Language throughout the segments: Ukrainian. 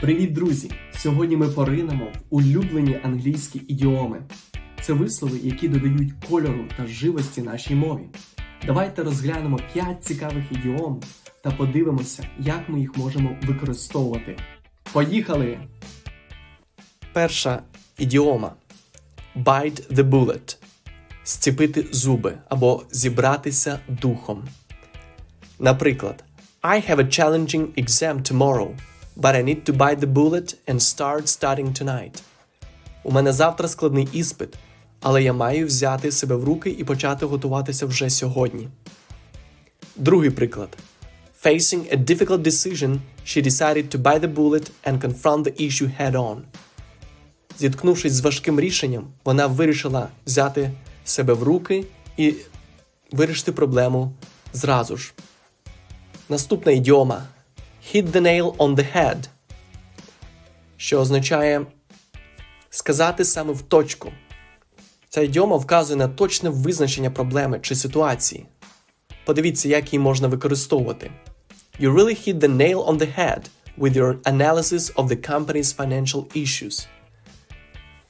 Привіт, друзі! Сьогодні ми поринемо в улюблені англійські ідіоми. Це вислови, які додають кольору та живості нашій мові. Давайте розглянемо 5 цікавих ідіом та подивимося, як ми їх можемо використовувати. Поїхали! Перша ідіома Bite the bullet Зціпити зуби або зібратися духом. Наприклад, I have a challenging exam tomorrow, but I need to bite the bullet and start studying tonight. У мене завтра складний іспит, але я маю взяти себе в руки і почати готуватися вже сьогодні. Другий приклад. Facing a difficult decision, she decided to bite the bullet and confront the issue head on. Зіткнувшись з важким рішенням, вона вирішила взяти себе в руки і вирішити проблему зразу ж. Наступна ідіома hit the nail on the head, що означає сказати саме в точку. Ця ідіома вказує на точне визначення проблеми чи ситуації. Подивіться, як її можна використовувати. You really hit the nail on the head with your analysis of the company's financial issues.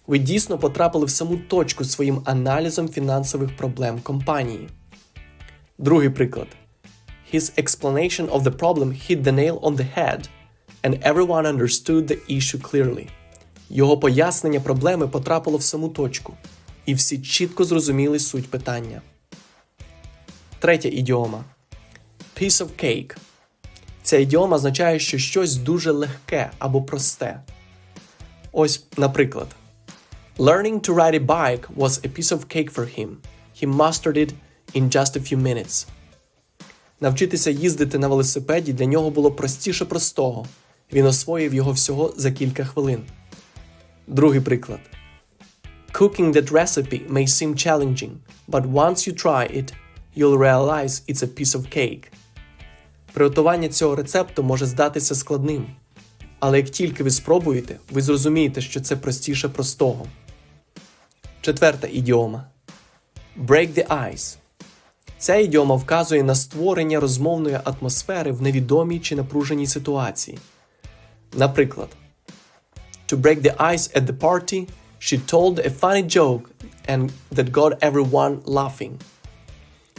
Ви дійсно потрапили в саму точку своїм аналізом фінансових проблем компанії. Другий приклад. His explanation of the problem hit the nail on the head, and everyone understood the issue clearly. Його пояснення проблеми потрапило в саму точку, і всі чітко зрозуміли суть питання. Третя ідіома piece of cake. Ця ідіома означає, що щось дуже легке або просте. Ось, наприклад, Learning to ride a bike was a piece of cake for him. He mastered it in just a few minutes. Навчитися їздити на велосипеді для нього було простіше простого. Він освоїв його всього за кілька хвилин. Другий приклад. Cooking that recipe may seem challenging, but once you try it, you'll realize it's a piece of cake. Приготування цього рецепту може здатися складним, але як тільки ви спробуєте, ви зрозумієте, що це простіше простого. Четверта ідіома Break the ice. Ця ідіома вказує на створення розмовної атмосфери в невідомій чи напруженій ситуації. Наприклад, To break the ice at the party, she told a funny joke and that got everyone laughing.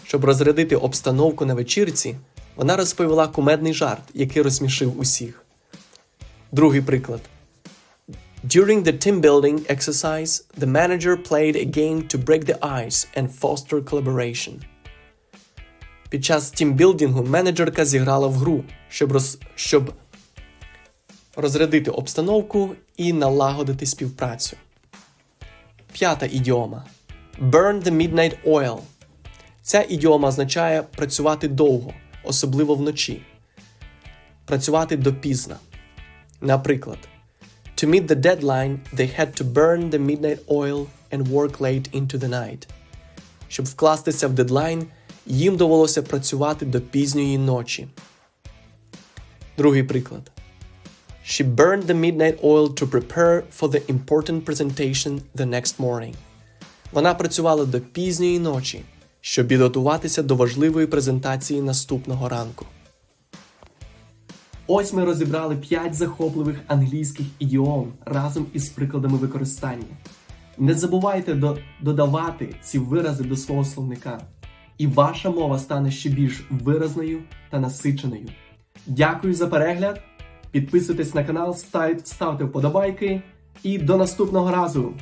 Щоб розрядити обстановку на вечірці, вона розповіла кумедний жарт, який розсмішив усіх. Другий приклад. During the team building exercise, the manager played a game to break the ice and foster collaboration. Під час тімбілдингу менеджерка зіграла в гру, щоб, роз... щоб розрядити обстановку і налагодити співпрацю. П'ята ідіома Burn the midnight oil. Ця ідіома означає працювати довго, особливо вночі. Працювати допізна. Наприклад, To meet the deadline, they had to burn the midnight oil and work late into the night. Щоб вкластися в дедлайн, їм довелося працювати до пізньої ночі. Другий приклад. She burned the midnight oil to prepare for the important presentation the next morning. Вона працювала до пізньої ночі, щоб підготуватися до важливої презентації наступного ранку. Ось ми розібрали 5 захопливих англійських ідіом разом із прикладами використання. Не забувайте до- додавати ці вирази до свого словника, і ваша мова стане ще більш виразною та насиченою. Дякую за перегляд. Підписуйтесь на канал, став- ставте вподобайки і до наступного разу!